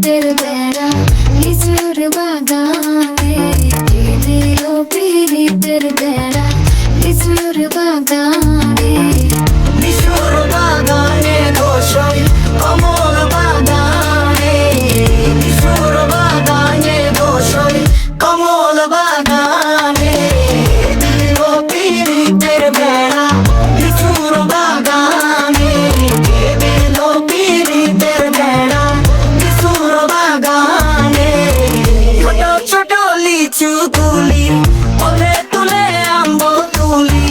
পিরিতের বেড়া লিচুর বাগানে দিল পিরিতের বেড়া লিচু তুলি তুলে আম্ব তুলি।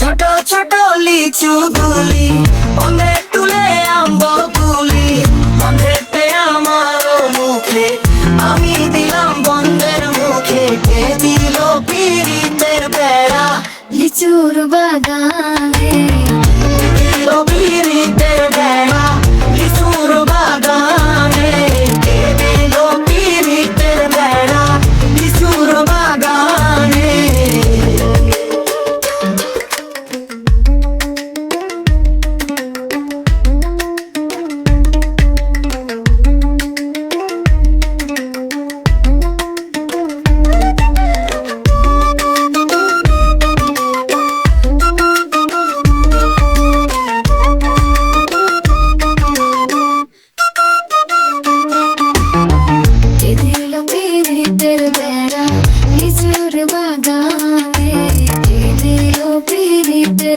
ছোট ছোট লিচু গুলি অন্ধে তুলে আম্ব গুলি অন্ধেতে আমার মুখে, আমি দিলাম বন্ধের মুখে, কে দিল পীড়িতের বেড়া? লিচুর বাগানে।